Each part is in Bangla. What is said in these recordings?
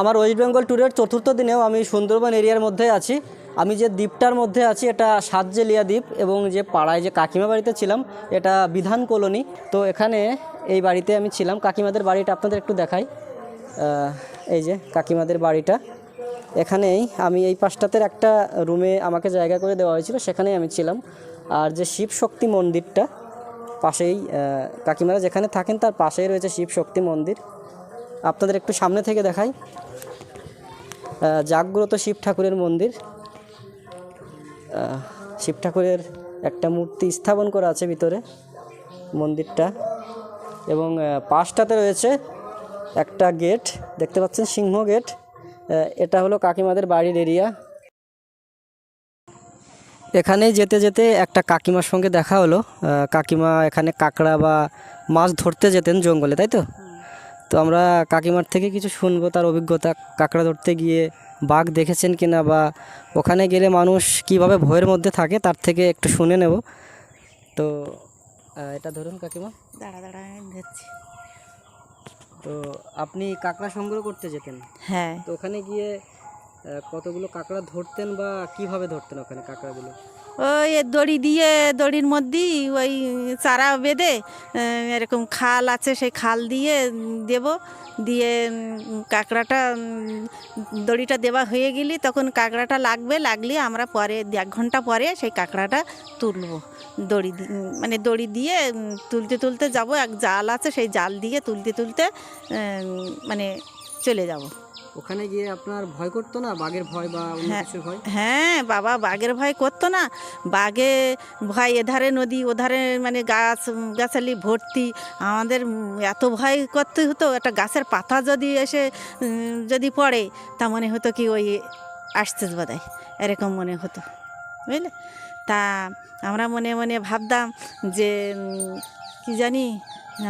আমার ওয়েস্ট বেঙ্গল ট্যুরের চতুর্থ দিনেও আমি সুন্দরবন এরিয়ার মধ্যে আছি। আমি যে দ্বীপটার মধ্যে আছি, এটা সাতজেলিয়া দ্বীপ এবং যে পাড়ায় যে কাকিমা বাড়িতে ছিলাম, এটা বিধান কলোনি। তো এখানে এই বাড়িতে আমি ছিলাম। কাকিমাদের বাড়িটা আপনাদের একটু দেখাই। এই যে কাকিমাদের বাড়িটা। এখানেই আমি এই পাশটাতে একটা রুমে আমাকে জায়গা করে দেওয়া হয়েছিল, সেখানেই আমি ছিলাম। আর যে শিব শক্তি মন্দিরটা, পাশেই কাকিমারা যেখানে থাকেন তার পাশেই রয়েছে শিব শক্তি মন্দির। আপনাদের একটু সামনে থেকে দেখাই। জাগ্রত শিব ঠাকুরের মন্দির। শিব ঠাকুরের একটা মূর্তি স্থাপন করা আছে ভিতরে, মন্দিরটা। এবং পাশটাতে রয়েছে একটা গেট, দেখতে পাচ্ছেন সিংহ গেট। এটা হলো কাকিমাদের বাড়ির এরিয়া। এখানেই যেতে যেতে একটা কাকিমার সঙ্গে দেখা হলো। কাকিমা এখানে কাঁকড়া বা মাছ ধরতে যেতেন জঙ্গলে, তাই তো? তো আমরা কাকিমার থেকে কিছু শুনব তার অভিজ্ঞতা কাঁকড়া ধরতে গিয়ে বাঘ দেখেছেন কিনা বা ওখানে গেলে মানুষ কীভাবে ভয়ের মধ্যে থাকে তার থেকে একটু শুনে নেব। তো এটা ধরুন কাকিমা। দাঁড়া দাঁড়া আমি ধরছি তো আপনি কাঁকড়া সংগ্রহ করতে যেতেন? হ্যাঁ। তো ওখানে গিয়ে কতগুলো কাঁকড়া ধরতেন বা কীভাবে ধরতেন ওখানে কাঁকড়াগুলো? ওই দড়ি দিয়ে, দড়ির মধ্যেই ওই চারা বেঁধে এরকম খাল আছে সেই খাল দিয়ে দেব। দিয়ে কাঁকড়াটা দড়িটা দেওয়া হয়ে গেলে তখন কাঁকড়াটা লাগবে, লাগলে আমরা পরে এক ঘণ্টা পরে সেই কাঁকড়াটা তুলবো। দড়ি মানে দড়ি দিয়ে তুলতে তুলতে যাব, এক জাল আছে সেই জাল দিয়ে তুলতে তুলতে মানে চলে যাব। ওখানে গিয়ে আপনার ভয় করতো না? বাঘের ভয় বা অন্য হ্যাঁ। ভয়? হ্যাঁ বাবা বাঘের ভয় করতো না। বাঘে ভয় এধারে নদী ওধারে মানে গাছ গাছালি ভর্তি। আমাদের এত ভয় করতে হতো একটা গাছের পাতা যদি এসে যদি পড়ে তা মনে হতো কি ওই আসতে বোধহয় এরকম মনে হতো বুঝলে? তা আমরা মনে মনে ভাবতাম যে কি জানি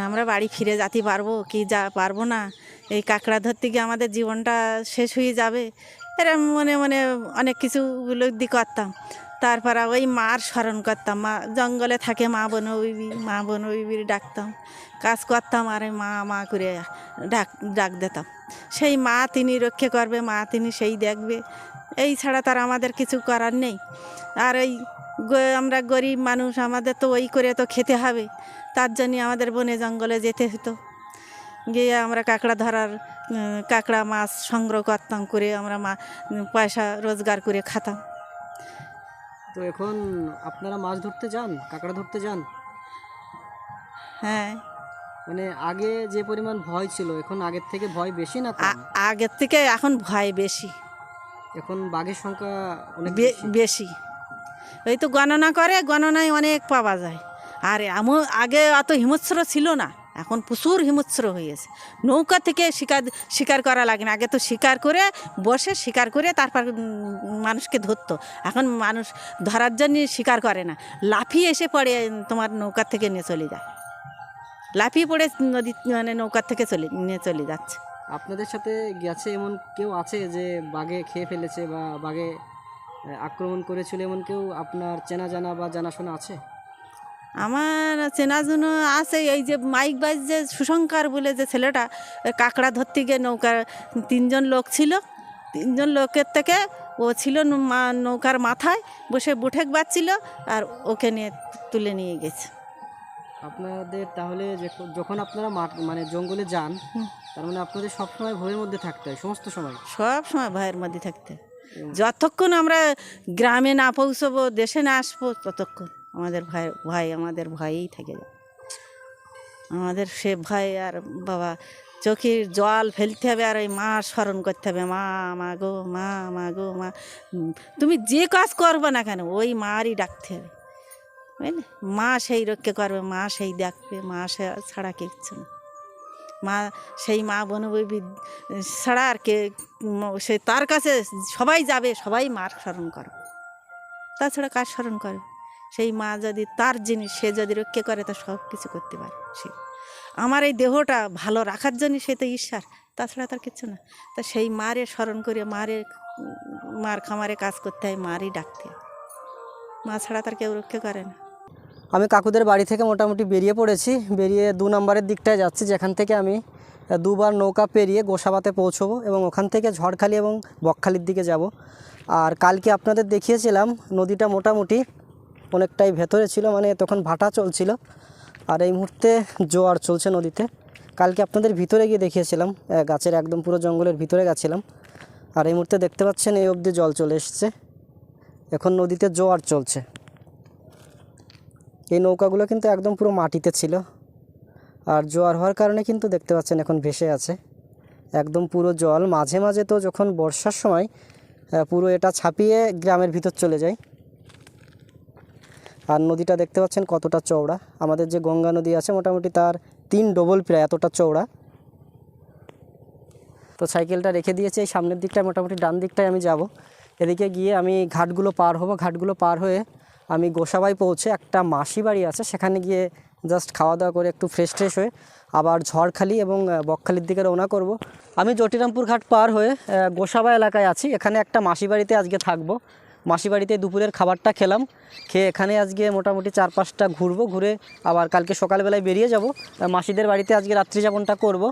আমরা বাড়ি ফিরে যাতে পারব কি যা পারব না। এই কাঁকড়া ধরতে গিয়ে আমাদের জীবনটা শেষ হয়ে যাবে এরম মনে মনে অনেক কিছু উপলব্ধি করতাম। তারপর ওই মার স্মরণ করতাম, মা জঙ্গলে থাকে মা বনবিবি মা বনবিবির ডাকতাম, কাজ করতাম, আর মা মা করে ডাক ডাক দিতাম। সেই মা তিনি রক্ষে করবে, মা তিনি সেই দেখবে, এই ছাড়া তার আমাদের কিছু করার নেই। আর ওই আমরা গরিব মানুষ, আমাদের তো ওই করে তো খেতে হবে, তার জন্য আমাদের বনে জঙ্গলে যেতে হতো। গিয়ে আমরা কাঁকড়া ধরার কাঁকড়া মাছ সংগ্রহ করতাম করে আমরা মা পয়সা রোজগার করে খাতাম। তো এখন আপনারা মাছ ধরতে যান কাঁকড়া ধরতে যান? হ্যাঁ। মানে আগে যে পরিমাণ ভয় ছিল এখন আগের থেকে ভয় বেশি না আগের থেকে এখন ভয় বেশি। এখন বাঘের সংখ্যা অনেক। বেশি? ওই তো গণনা করে গণনায় অনেক পাওয়া যায়। আর এমন আগে অত হিমস্র ছিল না। এখন প্রচুর হিমস্র হয়েছে নৌকা থেকে শিকার শিকার করা লাগে না। আগে তো শিকার করে বসে, শিকার করে তারপর মানুষকে ধরতো। এখন মানুষ ধরার জন্য শিকার করে না। লাফিয়ে এসে পড়ে তোমার নৌকার থেকে নিয়ে চলে যায়। লাফিয়ে পড়ে নদী মানে নৌকার থেকে চলে, নিয়ে চলে যাচ্ছে। আপনাদের সাথে গেছে এমন কেউ আছে যে বাঘে খেয়ে ফেলেছে বা বাঘে আক্রমণ করেছিল এমন কেউ আপনার চেনা জানা বা জানাশোনা আছে? আমার চেনাজন্য আছে এই যে মাইক বাইজ যে সুশঙ্কর বলে যে ছেলেটা কাঁকড়া ধরতে গিয়ে নৌকার তিনজন লোক ছিল। তিনজন লোকের থেকে ও ছিল মা- নৌকার মাথায় বসে বুঠেক বাজছিল আর ওকে নিয়ে তুলে নিয়ে গেছে। আপনাদের তাহলে যখন আপনারা মাঠ মানে জঙ্গলে যান তার মানে আপনাদের সবসময় ভয়ের মধ্যে থাকতে হয় সমস্ত সময়? সব সময় ভয়ের মধ্যে থাকতে যতক্ষণ আমরা গ্রামে না পৌঁছবো দেশে না আসব ততক্ষণ। আমাদের ভয় ভয় আমাদের ভয়েই থেকে যায়। আমাদের সে ভয় আর বাবা, চোখের জল ফেলতে হবে আর ওই মা স্মরণ করতে হবে, মা মা গো, মা মা গো, মা। তুমি যে কাজ করবে না কেন, ওই মারই ডাকতে হবে। বুঝলে? মা সেই রক্ষে করবে, মা সেই দেখবে, মা সে ছাড়া কিচ্ছু না। মা সেই মা বনবী ছাড়া আর কে সে তার কাছে সবাই যাবে, সবাই মার স্মরণ করো তাছাড়া কার স্মরণ করে সেই মা যদি তার জিনিস, সে যদি রক্ষে করে, তা সব কিছু করতে পারে। সে আমার এই দেহটা ভালো রাখার জন্য সে তো ঈশ্বর, তাছাড়া তার কিচ্ছু না। তা সেই মারে স্মরণ করে মারে, মার খামারে কাজ করতে হয়, মারই ডাকতে হয়। মা ছাড়া তার কেউ রক্ষে করে না। আমি কাকুদের বাড়ি থেকে মোটামুটি বেরিয়ে পড়েছি। বেরিয়ে দু নম্বরের দিকটায় যাচ্ছি, যেখান থেকে আমি দুবার নৌকা পেরিয়ে গোসাবাতে পৌঁছবো এবং ওখান থেকে ঝড়খালি এবং বকখালির দিকে যাব। আর কালকে আপনাদের দেখিয়েছিলাম, নদীটা মোটামুটি অনেকটাই ভেতরে ছিল মানে তখন ভাটা চলছিল। আর এই মুহূর্তে জোয়ার চলছে নদীতে। কালকে আপনাদের ভিতরে গিয়ে দেখিয়েছিলাম গাছের একদম পুরো জঙ্গলের ভিতরে গেছিলাম। আর এই মুহূর্তে দেখতে পাচ্ছেন এই অবধি জল চলে এসছে। এখন নদীতে জোয়ার চলছে। এই নৌকাগুলো কিন্তু একদম পুরো মাটিতে ছিল। আর জোয়ার হওয়ার কারণে কিন্তু দেখতে পাচ্ছেন এখন ভেসে আছে। একদম পুরো জল, মাঝে মাঝে তো যখন বর্ষার সময় পুরো এটা ছাপিয়ে গ্রামের ভিতর চলে যায়। আর নদীটা দেখতে পাচ্ছেন কতটা চওড়া। আমাদের যে গঙ্গা নদী আছে মোটামুটি তার তিন ডবল প্রায় এতটা চওড়া। তো সাইকেলটা রেখে দিয়েছি, এই সামনের দিকটায় মোটামুটি ডান দিকটায় আমি যাব। এদিকে গিয়ে আমি ঘাটগুলো পার হব। ঘাটগুলো পার হয়ে আমি গোসাবাই পৌঁছে একটা মাসি বাড়ি আছে, সেখানে গিয়ে জাস্ট খাওয়া দাওয়া করে একটু ফ্রেশ ট্রেশ হয়ে আবার ঝড়খালি এবং বকখালির দিকে রওনা করব। আমি জটিরামপুর ঘাট পার হয়ে গোসাবা এলাকায় আছি। এখানে একটা মাসি বাড়িতে আজকে থাকব। মাসি বাড়িতে দুপুরের খাবারটা খেলাম। খেয়ে এখানে আজকে মোটামুটি চার পাঁচটা ঘুরবো, ঘুরে আবার কালকে সকালবেলায় বেরিয়ে যাব। মাসিদের বাড়িতে আজকে রাত্রি যাপনটা করব।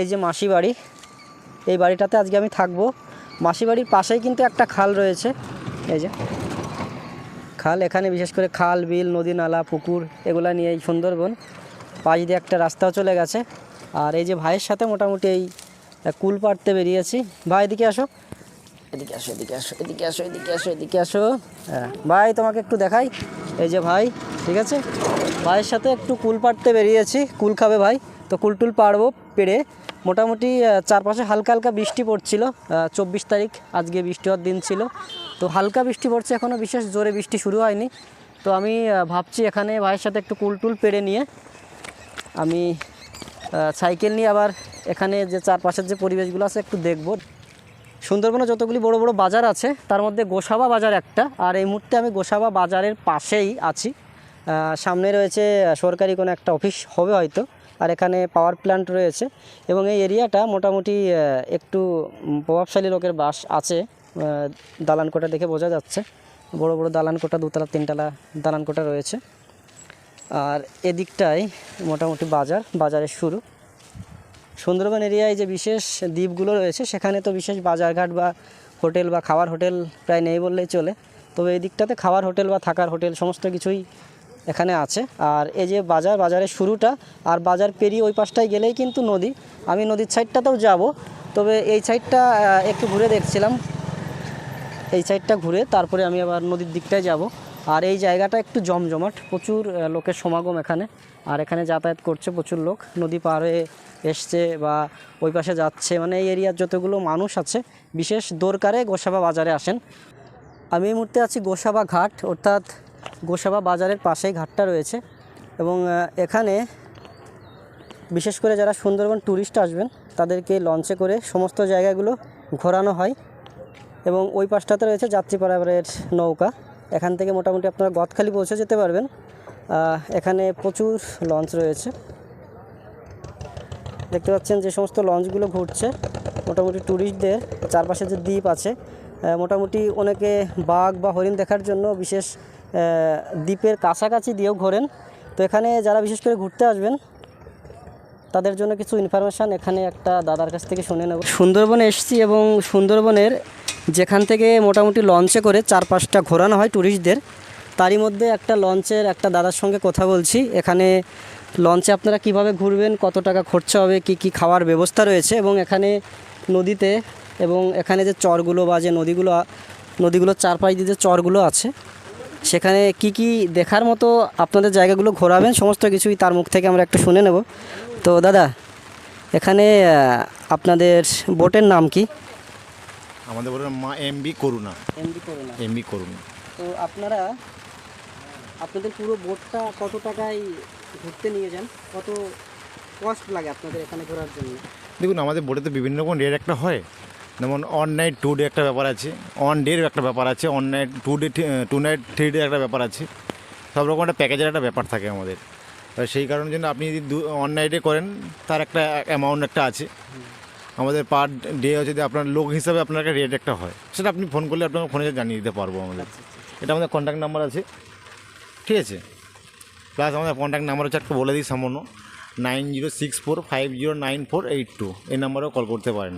এই যে মাসি বাড়ি এই বাড়িটাতে আজকে আমি থাকব। মাসি বাড়ির পাশেই কিন্তু একটা খাল রয়েছে। এই যে খাল, এখানে বিশেষ করে খাল, বিল, নদী নালা, পুকুর, এগুলা নিয়ে এই সুন্দরবন। পাশ দিয়ে একটা রাস্তাও চলে গেছে। আর এই যে ভাইয়ের সাথে মোটামুটি এই কুল পাড়তে বেরিয়েছি। ভাই, এদিকে আসো। এদিকে আসো এদিকে আসো এদিকে আসো এদিকে আসো এদিকে আসো। হ্যাঁ ভাই, তোমাকে একটু দেখাই। এই যে ভাই, ঠিক আছে? ভাইয়ের সাথে একটু কুল পাড়তে বেরিয়েছি। কুল খাবে ভাই। তো কুল টুল পাড়বো পেড়ে। মোটামুটি চারপাশে হালকা হালকা বৃষ্টি পড়ছিল। চব্বিশ তারিখ, আজকে বৃষ্টি হওয়ার দিন ছিল। তো হালকা বৃষ্টি পড়ছে এখনও বিশেষ জোরে বৃষ্টি শুরু হয়নি। তো আমি ভাবছি এখানে ভাইয়ের সাথে একটু কুল টুল পেড়ে নিয়ে আমি সাইকেল নিয়ে আবার এখানে যে চারপাশের যে পরিবেশগুলো আছে একটু দেখব। সুন্দরবনে যতগুলি বড় বড় বাজার আছে, তার মধ্যে গোসাবা বাজার একটা। আর এই মুহূর্তে আমি গোসাবা বাজারের পাশেই আছি। সামনে রয়েছে সরকারি কোনো একটা অফিস হবে হয়তো, আর এখানে পাওয়ার প্ল্যান্ট রয়েছে। এবং এই এরিয়াটা মোটামুটি একটু প্রভাবশালী লোকের বাস আছে দালান কোঠা দেখে বোঝা যাচ্ছে। বড় বড় দালান কোঠা দুতলা, তিনতলা দালান কোঠা রয়েছে। আর এদিকটায় মোটামুটি বাজার, বাজারের শুরু। সুন্দরবন এরিয়ায় যে বিশেষ দ্বীপগুলো রয়েছে, সেখানে তো বিশেষ বাজারঘাট বা হোটেল বা খাওয়ার হোটেল প্রায় নেই বললেই চলে। তবে এই দিকটাতে খাওয়ার হোটেল বা থাকার হোটেল সমস্ত কিছুই এখানে আছে। আর এই যে বাজার, বাজারের শুরুটা, আর বাজার পেরিয়ে ওই পাশটায় গেলেই কিন্তু নদী। আমি নদীর সাইডটাতেও যাব, তবে এই সাইডটা একটু ঘুরে দেখছিলাম। এই সাইডটা ঘুরে তারপরে আমি আবার নদীর দিকটায় যাব। আর এই জায়গাটা একটু জমজমাট, প্রচুর লোকের সমাগম এখানে। আর এখানে যাতায়াত করছে প্রচুর লোক। নদী হয়ে এসছে বা ওই পাশে যাচ্ছে। মানে এই এরিয়ার যতগুলো মানুষ আছে, বিশেষ দরকারে গোসাবা বাজারে আসেন। আমি এই মুহূর্তে আছি গোসাবা ঘাট, অর্থাৎ গোসাবা বাজারের পাশেই ঘাটটা রয়েছে। এবং এখানে বিশেষ করে যারা সুন্দরবন ট্যুরিস্ট আসবেন, তাদেরকে লঞ্চে করে সমস্ত জায়গাগুলো ঘোরানো হয়। এবং ওই পাশটাতে রয়েছে যাত্রী পারাবারের নৌকা। এখান থেকে মোটামুটি আপনারা গদখালি পৌঁছে যেতে পারবেন। এখানে প্রচুর লঞ্চ রয়েছে। দেখতে পাচ্ছেন যে সমস্ত লঞ্চগুলো ঘুরছে। মোটামুটি ট্যুরিস্টদের চারপাশে যে দ্বীপ আছে মোটামুটি অনেকে বাঘ বা হরিণ দেখার জন্য বিশেষ দ্বীপের কাছাকাছি দিয়েও ঘোরেন। তো এখানে যারা বিশেষ করে ঘুরতে আসবেন, তাদের জন্য কিছু ইনফরমেশান এখানে একটা দাদার কাছ থেকে শুনে নেব। সুন্দরবনে এসেছি এবং সুন্দরবনের যেখান থেকে মোটামুটি লঞ্চে করে চার পাঁচটা ঘোরানো হয় ট্যুরিস্টদের তারই মধ্যে একটা লঞ্চের একটা দাদার সঙ্গে কথা বলছি। এখানে লঞ্চে আপনারা কীভাবে ঘুরবেন, কত টাকা খরচা হবে, কি কি খাওয়ার ব্যবস্থা রয়েছে এবং এখানে নদীতে এবং এখানে যে চরগুলো বা যে নদীগুলো, নদীগুলোর চারপাশ দিয়ে যে চরগুলো আছে, সেখানে কি কি দেখার মতো আপনাদের জায়গাগুলো ঘোরাবেন, সমস্ত কিছুই তার মুখ থেকে আমরা একটু শুনে নেব। তো দাদা, এখানে আপনাদের বোটের নাম কি? আমাদের বলে মা এমবি করুণা। এমডি করোনা এমবি করুণা। তো আপনারা আপনাদের পুরো বোটটা কত টাকায় ঘুরতে নিয়ে যান? কত কস্ট লাগে আপনাদের এখানে ঘোরার জন্য? দেখুন আমাদের বোটে তো বিভিন্ন রকম রেট একটা হয়। যেমন অন নাইট টু ডে একটা ব্যাপার আছে। অন ডের একটা ব্যাপার আছে। One night two day two night three day একটা ব্যাপার আছে। সব রকম একটা প্যাকেজের একটা ব্যাপার থাকে আমাদের। সেই কারণের জন্য আপনি যদি অন নাইটে করেন তার একটা অ্যামাউন্ট একটা আছে। আমাদের পার ডে যদি আপনার লোক হিসাবে আপনার একটা রেট একটা হয়। সেটা আপনি ফোন করলে আপনাকে ফোনে জানিয়ে দিতে পারব আমাদের। এটা আমাদের কন্ট্যাক্ট নাম্বার আছে। ঠিক আছে? প্লাস আমাদের কন্ট্যাক্ট নাম্বার হচ্ছে একটু বলে দিই সামান্য। Nine zero six four five zero nine four eight two এই নাম্বারেও কল করতে পারেন।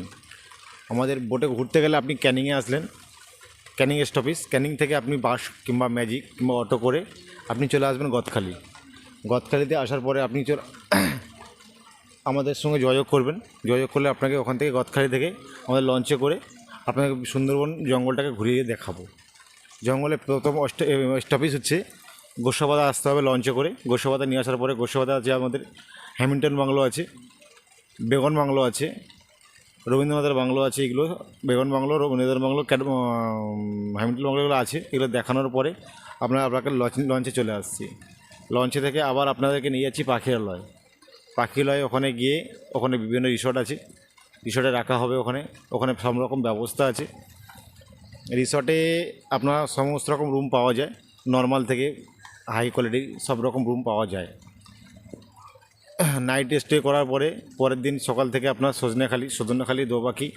আমাদের বোটে ঘুরতে গেলে আপনি ক্যানিংয়ে আসলেন। ক্যানিং স্টপিস ক্যানিং থেকে আপনি বাস কিংবা ম্যাজিক কিংবা অটো করে আপনি চলে আসবেন গদখালি। গদখালিতে আসার পরে আপনি চলে আমাদের সঙ্গে যোগাযোগ করবেন। যোগাযোগ করলে আপনাকে ওখান থেকে গদখালি থেকে আমাদের লঞ্চে করে আপনাকে সুন্দরবন জঙ্গলটাকে ঘুরিয়ে দেখাবো। জঙ্গলে প্রথম স্টপিস হচ্ছে। গোসাবাদা আসতে হবে লঞ্চে করে। গোসাবাদা নিয়ে আসার পরে গোসাবাদা আছে আমাদের হ্যামিল্টন বাংলো আছে বেগন বাংলো আছে, রবীন্দ্রনাথের বাংলো আছে, এগুলো বেগন বাংলো, রবীন্দ্রনাথের বাংলো, ক্যাড হ্যামিল্টন বাংলোগুলো আছে। এগুলো দেখানোর পরে আমরা আপনাকে লঞ্চ লঞ্চে চলে আসছি। লঞ্চে থেকে আবার আপনাদেরকে নিয়ে যাচ্ছি পাখিরালয়। পাখিরালয় ওখানে গিয়ে ওখানে বিভিন্ন রিসর্ট আছে। রিসর্টে রাখা হবে ওখানে। ওখানে সব রকম ব্যবস্থা আছে। রিসর্টে আপনার সমস্ত রকম রুম পাওয়া যায়। নর্মাল থেকে হাই কোয়ালিটির সব রকম রুম পাওয়া যায়। নাইট স্টে করার পরে, পরের দিন সকাল থেকে আপনার সজনেখালি সজনেখালি, দোবাকি।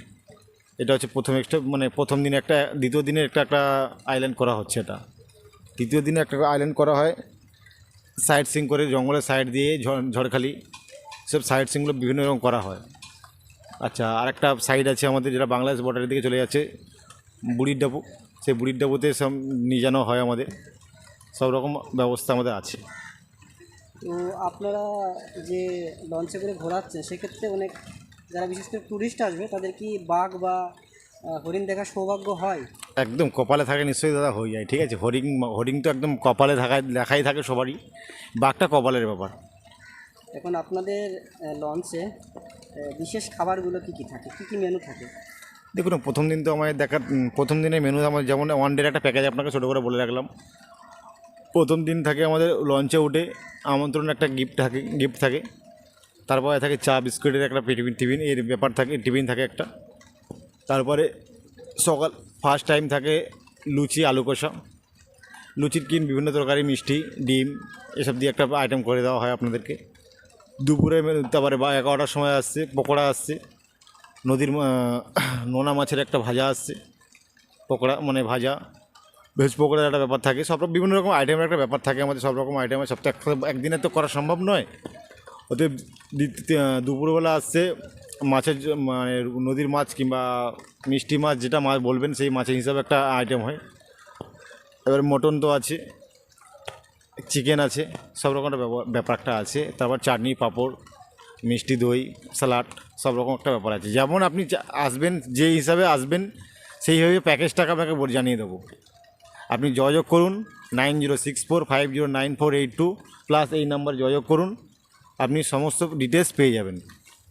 এটা হচ্ছে প্রথম একটা মানে প্রথম দিনে একটা, দ্বিতীয় দিনে একটা একটা আইল্যান্ড করা হচ্ছে এটা। তৃতীয় দিনে একটা আইল্যান্ড করা হয়। সাইড সিং করে জঙ্গলের সাইড দিয়ে ঝড়- ঝড়খালি। সব সাইড সিংগুলো বিভিন্ন রকম করা হয়। আচ্ছা আর একটা সাইড আছে আমাদের যেটা বাংলাদেশ বর্ডারের দিকে চলে যাচ্ছে। বুড়ির ডাবু। সেই বুড়ির ডাবুতে সব নিয়ে হয় আমাদের। সব রকম ব্যবস্থা আমাদের আছে। তো আপনারা যে লঞ্চে করে ঘোরাচ্ছেন সেক্ষেত্রে অনেক যারা বিশেষ করে ট্যুরিস্ট আসবে তাদের কি বাঘ বা হরিণ দেখার সৌভাগ্য হয়? একদম কপালে থাকে নিশ্চয়ই দাদা হয়ে যায় ঠিক আছে? হরিং হরিং তো একদম কপালে থাকা লেখাই থাকে সবারই। বাঘটা কপালের ব্যাপার। এখন আপনাদের লঞ্চে বিশেষ খাবারগুলো কী কী থাকে? কী কী মেনু থাকে? দেখুন, প্রথম দিন তো আমাদের দেখার প্রথম দিনের মেনু আমার যেমন ওয়ান ডের একটা প্যাকেজ আপনাকে ছোটো করে বলে রাখলাম। প্রথম দিন থাকে আমাদের লঞ্চে উঠে আমন্ত্রণ একটা গিফট থাকে গিফট থাকে। তারপরে থাকে চা, বিস্কুটের একটা টিফিন এর ব্যাপার থাকে, টিফিন থাকে একটা। তারপরে সকাল ফার্স্ট টাইম থাকে লুচি, আলু কষা। লুচির কিন বিভিন্ন তরকারি, মিষ্টি, ডিম, এসব দিয়ে একটা আইটেম করে দেওয়া হয় আপনাদেরকে। দুপুরে তারপরে বা এগারোটার সময় আসছে, পকোড়া আসছে। নদীর নোনা মাছের একটা ভাজা আসছে। পকোড়া মানে ভাজা। ভেজ পকোড়ার একটা ব্যাপার থাকে। সব বিভিন্ন রকম আইটেমের একটা ব্যাপার থাকে আমাদের, সব রকম আইটেমের একসাথে একদিনে তো করা সম্ভব নয়। ওতে দুপুরবেলা আসছে, মাছের মানে নদীর মাছ কিংবা মিষ্টি মাছ যেটা মাছ বলবেন, সেই মাছের হিসাবে একটা আইটেম হয়। এবার মটন তো আছে। চিকেন আছে, সব রকম একটা ব্যাপার- ব্যাপারটা আছে। তারপর চাটনি, পাঁপড়, মিষ্টি, দই স্যালাড সব রকম একটা ব্যাপার আছে। যেমন আপনি আসবেন, যে হিসাবে আসবেন, সেইভাবে প্যাকেজটাকে আপনাকে জানিয়ে দেবো। আপনি যোগাযোগ করুন, nine zero six four five zero nine four eight two plus এই নাম্বার যোগাযোগ করুন। আপনি সমস্ত ডিটেলস পেয়ে যাবেন।